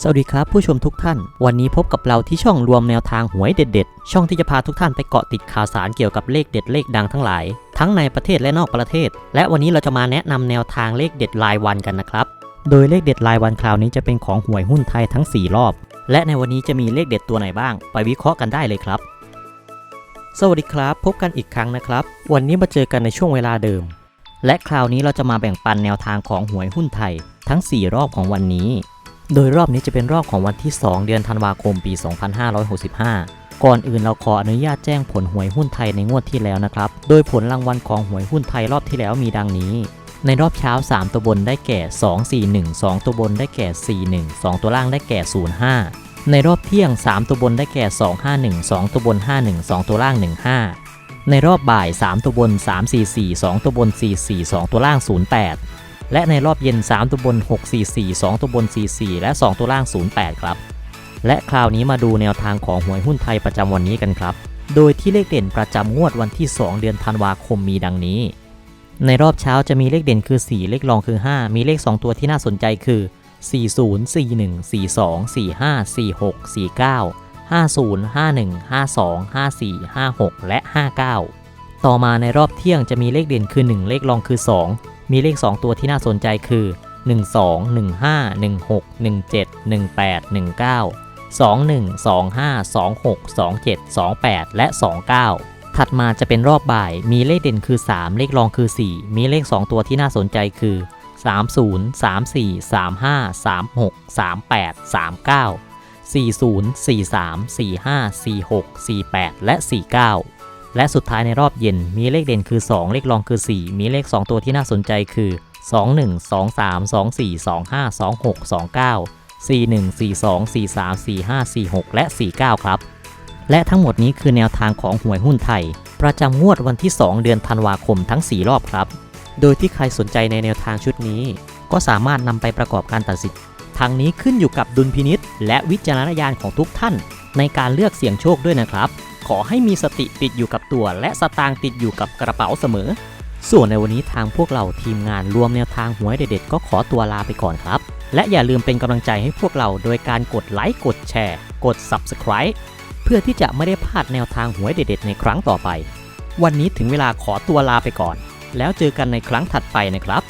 สวัสดีครับผู้ชมทุกท่าน วันนี้พบกับเราที่ช่องรวมแนวทางหวยเด็ดๆ ช่องที่จะพาทุกท่านไปเกาะติดข่าวสารเกี่ยวกับเลขเด็ดเลขดังทั้งหลาย ทั้งในประเทศและนอกประเทศ และวันนี้เราจะมาแนะนำแนวทางเลขเด็ดรายวันกันนะครับ โดยเลขเด็ดรายวันคราวนี้จะเป็นของหวยหุ้นไทยทั้ง 4 รอบ และในวันนี้จะมีเลขเด็ดตัวไหนบ้าง ไปวิเคราะห์กันได้เลยครับ สวัสดีครับ พบกันอีกครั้งนะครับ วันนี้มาเจอกันในช่วงเวลาเดิม และคราวนี้เราจะมาแบ่งปันแนวทางของหวยหุ้นไทยทั้ง 4 รอบของวันนี้ โดยรอบนี้จะเป็นรอบของวันที่ 2 เดือนธันวาคมปี 2565 ก่อนอื่นเราขออนุญาตแจ้งผลหวยหุ้นไทยในงวดที่แล้วนะครับ โดยผลรางวัลของหวยหุ้นไทยรอบที่แล้วมีดังนี้ ในรอบเช้า 3 ตัวบนได้แก่ 241 2 ตัวบนได้แก่ 41 2 ตัวล่างได้แก่ 05 ในรอบเที่ยง 3 ตัวบนได้แก่ 251 2 ตัวบน 51 2 ตัวล่าง 15 ในรอบบ่าย 3 ตัวบน 344 2 ตัวบน 44 2 ตัวล่าง 08 และในรอบเย็น 3 ตัวบน 644 2 ตัวบน 44 และ 2 ตัวล่าง 08 ครับ และคราวนี้มาดูแนวทางของหวยหุ้นไทยประจำวันนี้กันครับ โดยที่เลขเด่นประจำงวดวันที่ 2 เดือนธันวาคมมีดังนี้ ในรอบเช้าจะมีเลขเด่นคือ 4 เลขรองคือ 5 มีเลข 2 ตัวที่น่าสนใจคือ 40 41 42 45 46 49 50 51 52 54 56 และ 59 ต่อมาในรอบเที่ยงจะมีเลขเด่นคือ 1 เลขรองคือ 2 มีเลข 2 ตัวที่น่าสนใจคือ 12 15 16 17 18 19 21 25 26 27 28 และ 29 ถัดมาจะเป็นรอบบ่าย มีเลขเด่นคือ 3 เลขรองคือ 4 มีเลข 2 ตัวที่น่าสนใจคือ 30 34 35 36 38 39 40 43 45 46 48 และ 49 และสุดท้ายในรอบเย็นมีเลขเด่นคือ 2 เลขรองคือ 4 มีเลข 2 ตัวที่น่าสนใจคือ 21 23 24 25 26 29 41 42 43 45 46 และ 49 ครับ และทั้งหมดนี้คือแนวทางของหวยหุ้นไทย ประจำงวดวันที่ 2 เดือนธันวาคมทั้ง 4 รอบครับ โดยที่ใครสนใจในแนวทางชุดนี้ ก็สามารถนำไปประกอบการตัดสินทางนี้ขึ้นอยู่กับดุลพินิษและวิจารณญาณของทุกท่าน ในการเลือกเสี่ยงโชคด้วยนะครับ ขอให้มีสติติดอยู่กับตัว และสตางค์ติดอยู่กับกระเป๋าเสมอ ส่วนในวันนี้ทางพวกเราทีมงานรวมแนวทางหวยเด็ดๆก็ขอตัวลาไปก่อนครับ และอย่าลืมเป็นกำลังใจให้พวกเราโดยการกดไลค์กดแชร์ กด Subscribe เพื่อที่จะไม่ได้พลาดแนวทางหวยเด็ดๆในครั้งต่อไป วันนี้ถึงเวลาขอตัวลาไปก่อน แล้วเจอกันในครั้งถัดไปนะครับ